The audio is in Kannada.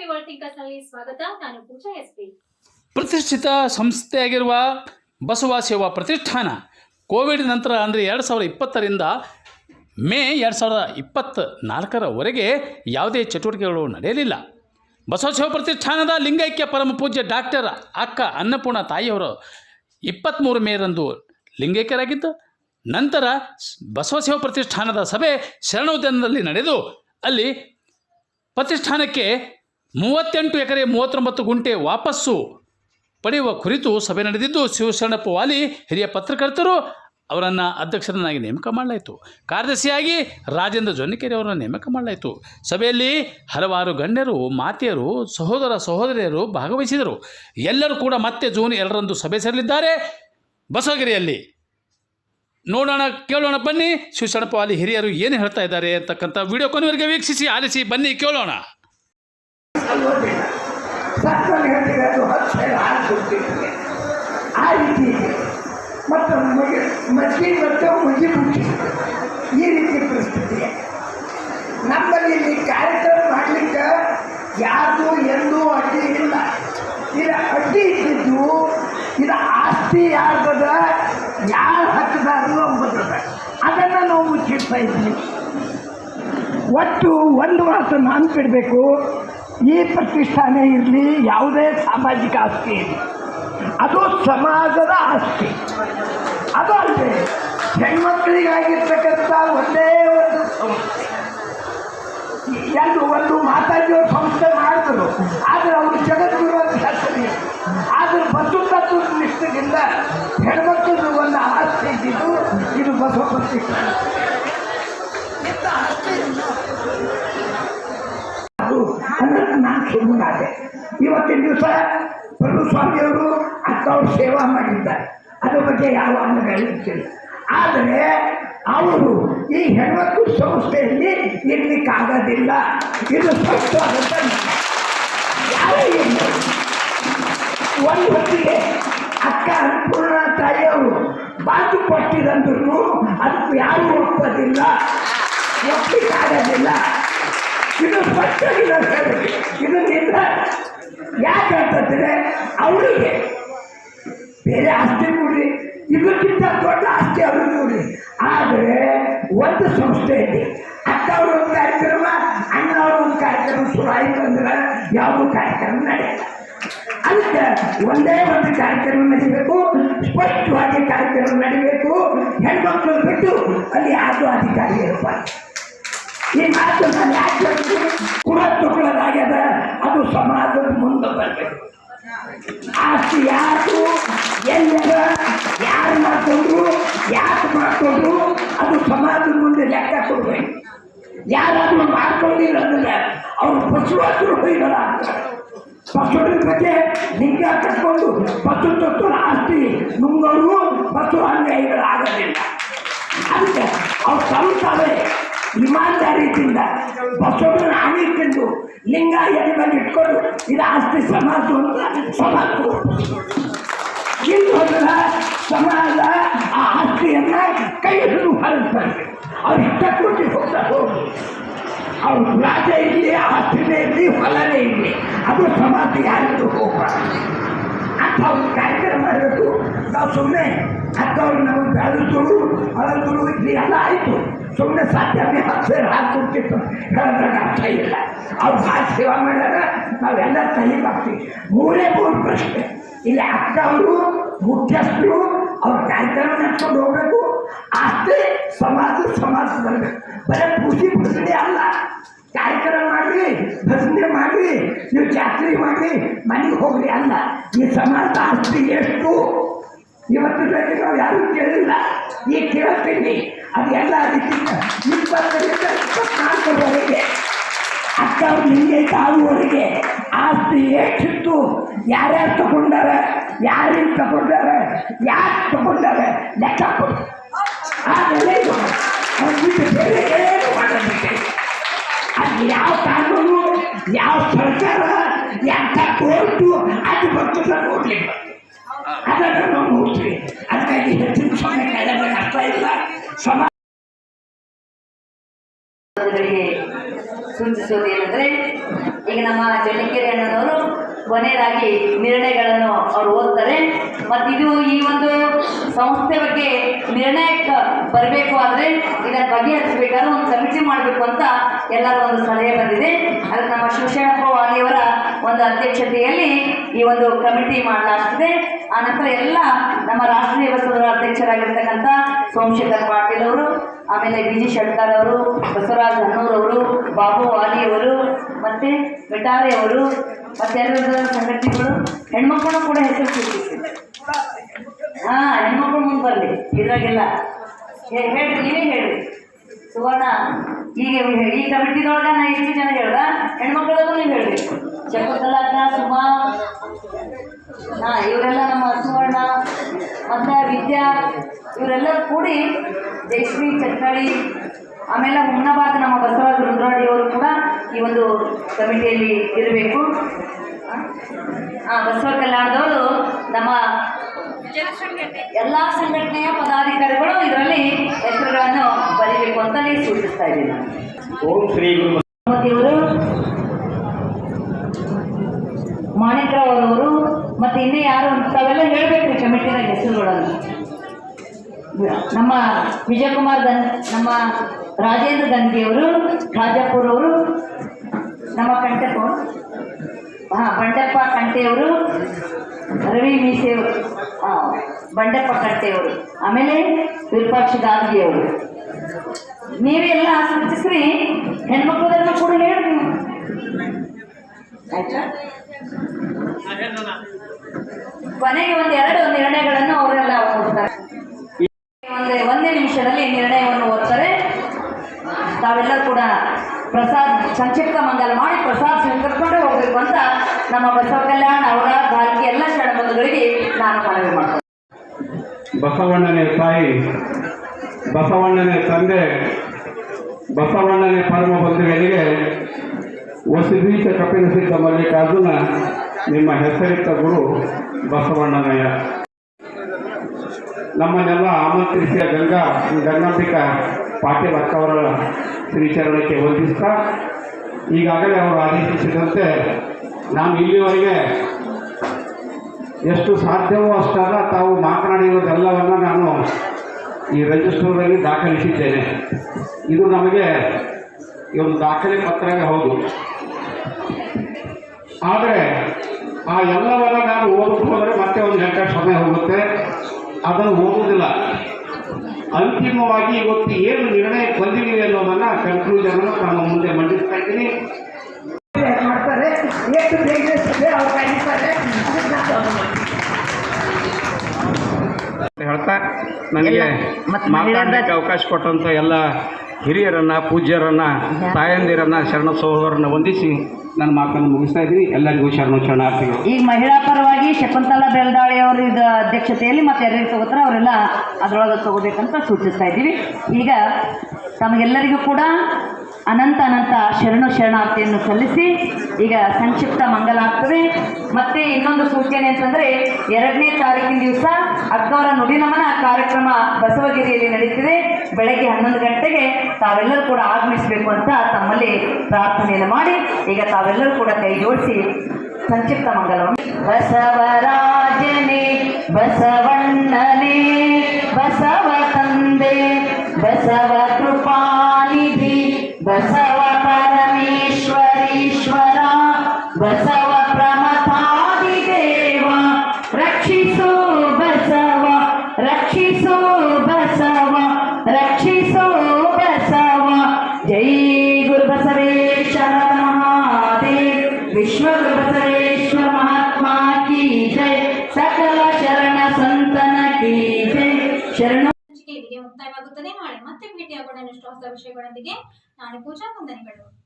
ಸ್ವಾಗತ. ನಾನು ಪ್ರತಿಷ್ಠಿತ ಸಂಸ್ಥೆಯಾಗಿರುವ ಬಸವ ಸೇವಾ ಪ್ರತಿಷ್ಠಾನ ಕೋವಿಡ್ ನಂತರ ಅಂದರೆ ಎರಡು ಸಾವಿರದ ಇಪ್ಪತ್ತರಿಂದ ಮೇ ಎರಡು ಸಾವಿರದ ಇಪ್ಪತ್ತ ನಾಲ್ಕರವರೆಗೆ ಯಾವುದೇ ಚಟುವಟಿಕೆಗಳು ನಡೆಯಲಿಲ್ಲ. ಬಸವ ಸೇವಾ ಪ್ರತಿಷ್ಠಾನದ ಲಿಂಗೈಕ್ಯ ಪರಮ ಪೂಜ್ಯ ಡಾಕ್ಟರ್ ಅಕ್ಕ ಅನ್ನಪೂರ್ಣ ತಾಯಿಯವರು ಇಪ್ಪತ್ತ್ಮೂರು ಮೇರಂದು ಲಿಂಗೈಕ್ಯರಾಗಿದ್ದು. ನಂತರ ಬಸವ ಸೇವಾ ಪ್ರತಿಷ್ಠಾನದ ಸಭೆ ಶರಣೋದ್ಯಾನದಲ್ಲಿ ನಡೆದು ಅಲ್ಲಿ ಪ್ರತಿಷ್ಠಾನಕ್ಕೆ ಮೂವತ್ತೆಂಟು ಎಕರೆ ಮೂವತ್ತೊಂಬತ್ತು ಗುಂಟೆ ವಾಪಸ್ಸು ಪಡೆಯುವ ಕುರಿತು ಸಭೆ ನಡೆದಿದ್ದು ಶಿವಶರಣಪ್ಪ ವಾಲಿ ಹಿರಿಯ ಪತ್ರಕರ್ತರು ಅವರನ್ನು ಅಧ್ಯಕ್ಷರನ್ನಾಗಿ ನೇಮಕ ಮಾಡಲಾಯಿತು. ಕಾರ್ಯದರ್ಶಿಯಾಗಿ ರಾಜೇಂದ್ರ ಜೊನ್ನಿಕೆರೆ ಅವರನ್ನು ನೇಮಕ ಮಾಡಲಾಯಿತು. ಸಭೆಯಲ್ಲಿ ಹಲವಾರು ಗಣ್ಯರು, ಮಾತೆಯರು, ಸಹೋದರ ಸಹೋದರಿಯರು ಭಾಗವಹಿಸಿದರು. ಎಲ್ಲರೂ ಕೂಡ ಮತ್ತೆ ಜೂನ್ ಎರಡರಂದು ಸಭೆ ಸೇರಲಿದ್ದಾರೆ. ಬಸವಗಿರಿಯಲ್ಲಿ ನೋಡೋಣ, ಕೇಳೋಣ, ಬನ್ನಿ. ಶಿವಶರಣಪ್ಪ ವಾಲಿ ಹಿರಿಯರು ಏನು ಹೇಳ್ತಾ ಇದ್ದಾರೆ ಅಂತಕ್ಕಂಥ ವಿಡಿಯೋ ಕೊನೆವರೆಗೆ ವೀಕ್ಷಿಸಿ, ಆಲಿಸಿ, ಬನ್ನಿ, ಕೇಳೋಣ. ಅಲ್ಲೋದಿಲ್ಲ ಸತ್ತಲ್ಲಿ ಹೇಳ್ತೀವಿ ಅದು ಹತ್ತು ಸಾವಿರ ಹಾಲು ಆ ರೀತಿ ಇದೆ. ಮತ್ತು ಮಗಿ ಮಜ್ಜಿ ಮತ್ತು ಮುಗಿ ಮುಚ್ಚಿ ಈ ರೀತಿ ಪರಿಸ್ಥಿತಿ ನಮ್ಮಲ್ಲಿ ಇಲ್ಲಿ ಕಾರ್ಯಕ್ರಮ ಮಾಡಲಿಕ್ಕೆ ಯಾರು ಎಂದೂ ಅಡ್ಡಿ ಇಲ್ಲ. ಇದು ಅಡ್ಡಿ ಇದ್ದಿದ್ದು ಇದು ಆಸ್ತಿ ಯಾರ್ದದ, ಯಾರು ಹಕ್ಕದಾರರು ಅಂಬುದದ ಅದನ್ನು ನಾವು ಮುಚ್ಚಿಡ್ತಾ ಇದ್ವಿ. ಒಟ್ಟು ಒಂದು ಮಾತು ನಾನು ಬಿಡಬೇಕು ಈ ಪ್ರತಿಷ್ಠಾನ ಇರಲಿ, ಯಾವುದೇ ಸಾಮಾಜಿಕ ಆಸ್ತಿ ಅದು ಸಮಾಜದ ಆಸ್ತಿ. ಅದು ಅಲ್ಲದೆ ಹೆಣ್ಮಕ್ಳಿಗಾಗಿರ್ತಕ್ಕಂಥ ಒಂದೇ ಒಂದು ಸಂಸ್ಥೆ. ಒಂದು ಮಾತಾಜಿಯವರು ಸಂಸ್ಥೆ ಮಾಡಿದ್ರು, ಆದರೆ ಅವರು ಜಗದ್ಗುರು ಅಂತ ಹೇಳ್ತಾರೆ ಆದರೆ ಬಸವ ತತ್ವ ನಿಷ್ಠದಿಂದ ಹೆಣ್ಮಕ್ಳದ್ದು ಒಂದು ಆಸ್ತಿ ಇದ್ದಿದ್ದು, ಇದು ಬಸವ ಪ್ರತಿಷ್ಠಾನ ಇಂಥ ಆಸ್ತಿ ಇಲ್ಲ. ಅದು ಅನ್ನೋದು ನಾನು ಸುಮ್ಮನಾದೆ ಇವತ್ತಿನ ದಿವಸ ಪ್ರಭುಸ್ವಾಮಿಯವರು ಅಕ್ಕವ್ರು ಸೇವಾ ಮಾಡಿದ್ದಾರೆ. ಅದ್ರ ಬಗ್ಗೆ ಯಾವ ಅನ್ನಗಳಿರ್ತಿಲ್ಲ ಆದರೆ ಅವರು ಈ ಹೆಣ್ಮಕ್ಳು ಸಂಸ್ಥೆಯಲ್ಲಿ ಇರ್ಲಿಕ್ಕಾಗೋದಿಲ್ಲ. ಇದು ಸ್ಪಷ್ಟವಾದಂಥ ಯಾರೇ ಒಂದು ಹೊತ್ತಿಗೆ ಅಕ್ಕ ಅನ್ನಪೂರ್ಣ ತಾಯಿಯವರು ಬಾತು ಕೊಟ್ಟಿದಂದ್ರು ಅದಕ್ಕೆ ಯಾರೂ ಒಪ್ಪೋದಿಲ್ಲ. ಒಪ್ಪಿಕ್ಕಾಗೋದಿಲ್ಲ ಇದು ಸ್ಪಷ್ಟ. ಇದು ನಿಂದ ಯಾಕೆ ಅಂತಂದ್ರೆ ಅವರಿಗೆ ಬೇರೆ ಆಸ್ತಿ ನೋಡ್ರಿ ಇದಕ್ಕಿಂತ ದೊಡ್ಡ ಆಸ್ತಿ ಅವರು ನೋಡ್ರಿ ಆದರೆ ಒಂದು ಸಂಸ್ಥೆಯಲ್ಲಿ ಅಕ್ಕ ಅವರು ಒಂದು ಕಾರ್ಯಕ್ರಮ ಅಣ್ಣ ಅವರು ಒಂದು ಕಾರ್ಯಕ್ರಮ ಶುರು ಆಯಿತು ಅಂದ್ರೆ ಯಾವುದೂ ಕಾರ್ಯಕ್ರಮ ನಡೆಯಲ್ಲ ಅದಕ್ಕೆ ಒಂದೇ ಒಂದು ಕಾರ್ಯಕ್ರಮ ನಡೆಸಬೇಕು, ಸ್ಪಷ್ಟವಾಗಿ ಕಾರ್ಯಕ್ರಮ ನಡೀಬೇಕು ಹೆಣ್ಮಕ್ಳು ಬಿಟ್ಟು ಅಲ್ಲಿ ಯಾರು ಅಧಿಕಾರಿ ಇರಬಾರ್ದು. ಈ ಮಾತು ನಾನು ಯಾಕೆ ಕುಳ ಕುಲ ತಗೊಳ್ಳೋದಾಗ್ಯದ ಅದು ಸಮಾಜದ ಆಸ್ತಿ ಯಾರು? ಎಲ್ಲರ ಯಾರು ಮಾಡ್ಕೊಂಡ್ರು? ಯಾಕೆ ಮಾಡ್ಕೊಂಡ್ರು? ಅದು ಸಮಾಜದ ಮುಂದೆ ಲೆಕ್ಕ ಕೊಡ್ಬೇಕು. ಯಾರಾದ್ರೂ ಅಂದ್ರೆ ಅವ್ರು ಬಸವದ್ರು ಹೊಯ್ಗಳ ಪಶುಗಳ ಬಗ್ಗೆ ಲಿಂಗ ಕಟ್ಕೊಂಡು ಪಶು ತತ್ವದ ಆಸ್ತಿ ನುಂಗೋರು ಪಶು ಅನ್ಯಾಯಿಗಳಾಗೋದಿಲ್ಲ. ಅದಕ್ಕೆ ಅವ್ರು ತಾವೇ ಇಮಾನ್ದಾರಿಯಿಂದ ಬಸವನ ಆಣಿಕೊಂಡು ಲಿಂಗ ಎದೆ ಮೇಲೆ ಇಟ್ಕೊಂಡು ಇದು ಆಸ್ತಿ ಸಮಾಜ ಅಂತ ಸಮಾಜ. ಹೋದ್ರೆ ಸಮಾಜ ಆ ಆಸ್ತಿಯನ್ನ ಕೈ ಹಿಡಿದು ಹರಿಸ್ತಾರೆ ಅವ್ರು ಇಷ್ಟ ಕೊಟ್ಟು ಹೋಗ್ತಾರೆ ಹೋಗಿ. ಅವ್ರು ರಾಜ ಇರಲಿ, ಆಸ್ತಿನೇ ಇರಲಿ, ಹೊಲನೇ ಇರಲಿ, ಅದು ಸಮಾಜ ಯಾರಿಗೂ ಹೋಗ್ಬಾರ್ದು ಅಂತ ಒಂದು ಕಾರ್ಯಕ್ರಮ ಮಾಡಬೇಕು ನಾವು ಸುಮ್ಮನೆ ಅಕ್ಕವ್ರು ನಮಗೆ ಬೆಳೆದ್ರು ಅಳದ್ರು ಇಲ್ಲಿ ಎಲ್ಲ ಆಯಿತು. ಸುಮ್ಮನೆ ಸಾಧ್ಯ ಹತ್ತು ಸೇರಿ ಹಾಕ್ಕೊಡ್ತಿತ್ತು ಹೇಳಿದಾಗ ಅರ್ಥ ಇಲ್ಲ ಅವ್ರು ಭಾಳ ಸೇವಾ ಮಾಡ್ಯಾರ ನಾವೆಲ್ಲ ತಲೆಗಾಗ್ತೀವಿ ಮೂರೇ ಮೂರು ಪ್ರಶ್ನೆ ಇಲ್ಲಿ ಅಕ್ಕ ಅವರು ಮುಖ್ಯಸ್ಥರು ಅವ್ರ ಕಾರ್ಯಕ್ರಮ ನಡ್ಕೊಂಡು ಹೋಗ್ಬೇಕು ಆಸ್ತಿ ಸಮಾಜ ಸಮಾಜ ಬರಬೇಕು ಬರೀ ಪೂಜೆ ಭಜನೆ ಅಲ್ಲ ಕಾರ್ಯಕ್ರಮ ಮಾಡ್ರಿ ಭಜನೆ ಮಾಡ್ರಿ ನೀವು ಜಾತ್ರೆ ಮಾಡ್ರಿ ಮನೆಗೆ ಹೋಗ್ರಿ ಅಲ್ಲ ಈ ಸಮಾಜದ ಆಸ್ತಿ ಎಷ್ಟು ಇವತ್ತಿನಲ್ಲಿ ನಾವು ಯಾರೂ ಕೇಳಿಲ್ಲ. ಈಗ ಕೇಳ್ತೀನಿ ಅದು ಎಲ್ಲ ಅದಕ್ಕಿಂತ ಇಪ್ಪತ್ತರಿಂದ ಇಪ್ಪತ್ನಾಲ್ಕರವರೆಗೆ ಅಕ್ಕ ನಿಮಗೆ ಆಗುವವರೆಗೆ ಆಸ್ತಿ ಎಷ್ಟಿತ್ತು ಯಾರ್ಯಾರು ತಗೊಂಡಾರ ಯಾರಿಗೆ ತಗೊಂಡಾರ, ಯಾರು ತಗೊಂಡಾರ ಲೆಕ್ಕ ಕೊಡಿ. ಆಮೇಲೆ ಅದು ಯಾವ ಕಾನೂನು, ಯಾವ ಸರ್ಕಾರ ಎಂಥ ಕೋರ್ಟು, ಅದು ಬರ್ತದ ನೋಡ್ಲಿಕ್ಕೆ ಅದನ್ನು ನಾವು ಅದಕ್ಕಾಗಿ ಹೆಚ್ಚಿನ ಸಮಯ ಅರ್ಥ ಇಲ್ಲ. ಸಮಾಜಗಳಿಗೆ ಸೂಚಿಸೋದು ಏನಂದ್ರೆ, ಈಗ ನಮ್ಮ ಚಳ್ಳಕೆರೆ ಅನ್ನೋದವರು ಕೊನೆಯದಾಗಿ ನಿರ್ಣಯಗಳನ್ನು ಅವರು ಓದ್ತಾರೆ. ಮತ್ತು ಇದು ಈ ಒಂದು ಸಂಸ್ಥೆ ಬಗ್ಗೆ ನಿರ್ಣಯಕ್ಕೆ ಬರಬೇಕು ಆದರೆ ಇದನ್ನ ಬಗೆಹರಿಸಬೇಕಾದ್ರೆ ಒಂದು ಕಮಿಟಿ ಮಾಡಬೇಕು ಅಂತ ಎಲ್ಲರೂ ಒಂದು ಸಲಹೆ ಬಂದಿದೆ. ಅದಕ್ಕೆ ನಮ್ಮ ಶಿವಶರಣಪ್ಪ ವಾಲಿಯವರ ಒಂದು ಅಧ್ಯಕ್ಷತೆಯಲ್ಲಿ ಈ ಒಂದು ಕಮಿಟಿ ಮಾಡಲಾಗ್ತದೆ. ಆ ನಂತರ ಎಲ್ಲ ನಮ್ಮ ರಾಷ್ಟ್ರೀಯ ಬಸವರ ಅಧ್ಯಕ್ಷರಾಗಿರ್ತಕ್ಕಂಥ ಸೋಮಶೇಖರ್ ಪಾಟೀಲ್ ಅವರು, ಆಮೇಲೆ ಬಿ ಜಿ ಶಂಕರ್ ಅವರು, ಬಸವರಾಜ್ ಹನ್ನೂರ್ ಅವರು, ಬಾಬು ವಾಲಿ ಅವರು, ಮತ್ತೆ ಮಿಟಾರೆ ಅವರು, ಮತ್ತೆ ಸಂಘಟನೆಗಳು, ಹೆಣ್ಮಕ್ಳು ಕೂಡ ಹೆಸರು ಸಿಗ್ತೀವಿ ಹಾ, ಹೆಣ್ಮಕ್ಳು ಮುಂದೆ ಬರಲಿ ಇದ್ರಾಗೆಲ್ಲ. ಹೇಳಿ ನೀವೇ ಹೇಳಿ ಸುವರ್ಣ, ಈಗ ಈ ಕಮಿಟಿದೊಳಗೆ ನಾ ಎಷ್ಟು ಜನ ಹೇಳ್ದ ಹೆಣ್ಮಕ್ಳಲ್ಲೂ ನೀವು ಹೇಳಿ ಶಕುಂತಲಾ ಸುಮಾ ಇವರೆಲ್ಲ ನಮ್ಮ ಸುವರ್ಣ ಮತ್ತು ವಿದ್ಯಾ, ಇವರೆಲ್ಲ ಕೂಡಿ ಜಯಶ್ರೀ ಚಟ್ಟಾಳಿ ಆಮೇಲೆ ಮುನ್ನಭಾಗ ನಮ್ಮ ಬಸವರಾಜ ರುದ್ರಾಡಿ ಅವರು ಕೂಡ ಈ ಒಂದು ಕಮಿಟಿಯಲ್ಲಿ ಇರಬೇಕು. ಬಸವ ಕಲ್ಯಾಣದವರು ನಮ್ಮ ಎಲ್ಲ ಸಂಘಟನೆಯ ಪದಾಧಿಕಾರಿಗಳು ಇದರಲ್ಲಿ ಹೆಸರುಗಳನ್ನು ಬರೀಬೇಕು ಅಂತಲೇ ಸೂಚಿಸ್ತಾ ಇದ್ದೀನಿ. ಓಂ ಶ್ರೀ ಗುರು ಇವರು ಮಾಣಿಕ್ರಾವ್ ಅವರು ಇನ್ನೇ ಯಾರು ತಾವೆಲ್ಲ ಹೇಳ್ಬೇಕ್ರಿ ಕಮಿಟಿನ ಹೆಸರುಗಳನ್ನು. ನಮ್ಮ ವಿಜಯಕುಮಾರ್ ದನ್ ನಮ್ಮ ರಾಜೇಂದ್ರ ಗಂಗಿಯವರು ಖಾಜಾಪುರ್ ಅವರು ನಮ್ಮ ಕಂಟೆಪ್ಪ ಹಾಂ, ಬಂಡೆಪ್ಪ ಕಂಟೆಯವರು, ರವಿ ಮೀಸೆಯವರು ಹಾಂ ಬಂಡೆಪ್ಪ ಕಂಟೆಯವರು. ಆಮೇಲೆ ವಿರೂಪಾಕ್ಷ ಗಾಂಧಿಯವರು ನೀವೆಲ್ಲ ಸೂಚಿಸ್ರಿ ಹೆಣ್ಮಕ್ಳದೆಲ್ಲ ಕೂಡ ಹೇಳಿ ನೀವು ಆಯ್ತಾ? ಕೊನೆಗೆ ಒಂದು ಎರಡು ನಿರ್ಣಯಗಳನ್ನು ಅವರೆಲ್ಲ ಓದ್ತಾರೆ. ಒಂದು ಒಂದೇ ನಿಮಿಷದಲ್ಲಿ ನಿರ್ಣಯವನ್ನು ಓದ್ತಾರೆ. ತಾವೆಲ್ಲರೂ ಕೂಡ ಪ್ರಸಾದ್, ಸಂಕ್ಷಿಪ್ತ ಮಂಗಲ ಮಾಡಿ ಪ್ರಸಾದ್ ಸ್ವೀಕರಿಸ್ಕೊಂಡೇ ಹೋಗ್ಬೇಕು ಅಂತ ನಮ್ಮ ಬಸವ ಕಲ್ಯಾಣ ಅವರ ಬಾಲ್ಕಿ ಎಲ್ಲ ಶರಣಬಂಧುಗಳಿಗೆ ನಾನು ಮನವಿ ಬಸವಣ್ಣನೇ ತಾಯಿ, ಬಸವಣ್ಣನೇ ತಂದೆ, ಬಸವಣ್ಣನೇ ಪರಮ ಬಂಧುಗಳಿಗೆ ವಸುಬೀಚ ಕಪಿಲ ಸಿದ್ಧ ಮಲ್ಲಿಕಾರ್ಜುನ ನಿಮ್ಮ ಹೆಸರಿತ ಗುರು ಬಸವಣ್ಣನಯ್ಯ. ನಮ್ಮನ್ನೆಲ್ಲ ಆಮಂತ್ರಿಸಿದ ಗಂಗಾ ಗಂಗಾಂಬಿಕಾ ಪಾಟೀಲ್ ಅಕ್ಕವರ ಶ್ರೀಚರಣಕ್ಕೆ ವಂದಿಸ್ತಾ, ಈಗಾಗಲೇ ಅವರು ಆದೇಶಿಸಿದಂತೆ ನಾನು ಇಲ್ಲಿವರೆಗೆ ಎಷ್ಟು ಸಾಧ್ಯವೋ ಅಷ್ಟಾದ ತಾವು ಮಾತನಾಡಿರುವುದೆಲ್ಲವನ್ನು ನಾನು ಈ ರಿಜಿಸ್ಟರ್ನಲ್ಲಿ ದಾಖಲಿಸಿದ್ದೇನೆ. ಇದು ನಮಗೆ ಈ ಒಂದು ದಾಖಲೆ ಪತ್ರವೇ ಹೌದು. ಆದರೆ ಆ ಎಲ್ಲವನ್ನ ನಾನು ಓದಕ್ಕೆ ಹೋದರೆ ಮತ್ತೆ ಒಂದು ಗಂಟೆ ಸಮಯ ಹೋಗುತ್ತೆ. ಅದನ್ನು ಓದುವುದಿಲ್ಲ. ಅಂತಿಮವಾಗಿ ಇವತ್ತು ಏನು ನಿರ್ಣಯ ಬಂದಿದ್ದೀವಿ ಅನ್ನೋದನ್ನ ಕನ್ಕ್ಲೂಷನ್ ತಮ್ಮ ಮುಂದೆ ಮಂಡಿಸ್ತಾ ಇದ್ದೀನಿ. ಮಾಡ್ತಾರೆ ಎಷ್ಟು ಹೇಳ್ತಾ ನನಗೆ ಮತ್ತೆ ಮಾತಾಡಲಿಕ್ಕೆ ಅವಕಾಶ ಕೊಟ್ಟಂತ ಎಲ್ಲ ಹಿರಿಯರನ್ನ ಪೂಜ್ಯರನ್ನ ತಾಯಂದಿರನ್ನ ಶರಣ ಸಹೋದರನ್ನ ವಂದಿಸಿ ನನ್ನ ಮಾತನ್ನು ಮುಗಿಸ್ತಾ ಇದ್ದೀನಿ. ಎಲ್ಲರಿಗೂ ಶರಣು ಶರಣಾರ್ಥಿಗಳು ಈಗ ಮಹಿಳಾ ಪರವಾಗಿ ಶಕುಂತಲಾ ಬೆಳದಾಳಿ ಅವರ ಅಧ್ಯಕ್ಷತೆಯಲ್ಲಿ ಮತ್ತೆ ಯಾರ್ಯಾರು ತಗೋತಾರೆ ಅವರೆಲ್ಲ ಅದರೊಳಗೆ ತಗೋಬೇಕಂತ ಸೂಚಿಸ್ತಾ ಇದ್ದೀವಿ. ಈಗ ತಮಗೆಲ್ಲರಿಗೂ ಕೂಡ ಅನಂತ ಅನಂತ ಶರಣು ಶರಣಾರ್ಥಿಯನ್ನು ಸಲ್ಲಿಸಿ ಈಗ ಸಂಕ್ಷಿಪ್ತ ಮಂಗಲ ಆಗ್ತದೆ. ಮತ್ತೆ ಇನ್ನೊಂದು ಸೂಚನೆ ಅಂತಂದ್ರೆ ಎರಡನೇ ತಾರೀಕಿನ ದಿವಸ ಅಕ್ಕವರ ನುಡಿನಮನ ಕಾರ್ಯಕ್ರಮ ಬಸವಗಿರಿಯಲ್ಲಿ ನಡೀತಿದೆ. ಬೆಳಗ್ಗೆ ಹನ್ನೊಂದು ಗಂಟೆಗೆ ತಾವೆಲ್ಲರೂ ಕೂಡ ಆಗಮಿಸಬೇಕು ಅಂತ ತಮ್ಮಲ್ಲಿ ಪ್ರಾರ್ಥನೆಯನ್ನು ಮಾಡಿ ಈಗ ತಾವೆಲ್ಲರೂ ಕೂಡ ಕೈ ಜೋಡಿಸಿ ಸಂಕ್ಷಿಪ್ತ ಮಂಗಲವನ್ನು. ಬಸವರಾಜನೇ, ಬಸವಣ್ಣನೇ, ಬಸವ ತಂದೆ, ಬಸವ ಕೃಪಾನಿಧಿ ಬಸವ ಪರಮೇಶ್ವರೀಶ್ವರ ಬಸವ ಪ್ರಮಥಾದಿದೇವ ರಕ್ಷಿಸು ಬಸವ ರಕ್ಷಿಸು ಬಸವ ರಕ್ಷಿಸು ಬಸವ ಜೈ ಗುರು ಬಸವೇಶ್ವರ ಮಹಾದೇವ್ ವಿಶ್ವ ಹೊಸ ವಿಷಯಗಳೊಂದಿಗೆ ನಾನು ಪೂಜಾ ವಂದನೆಗಳು.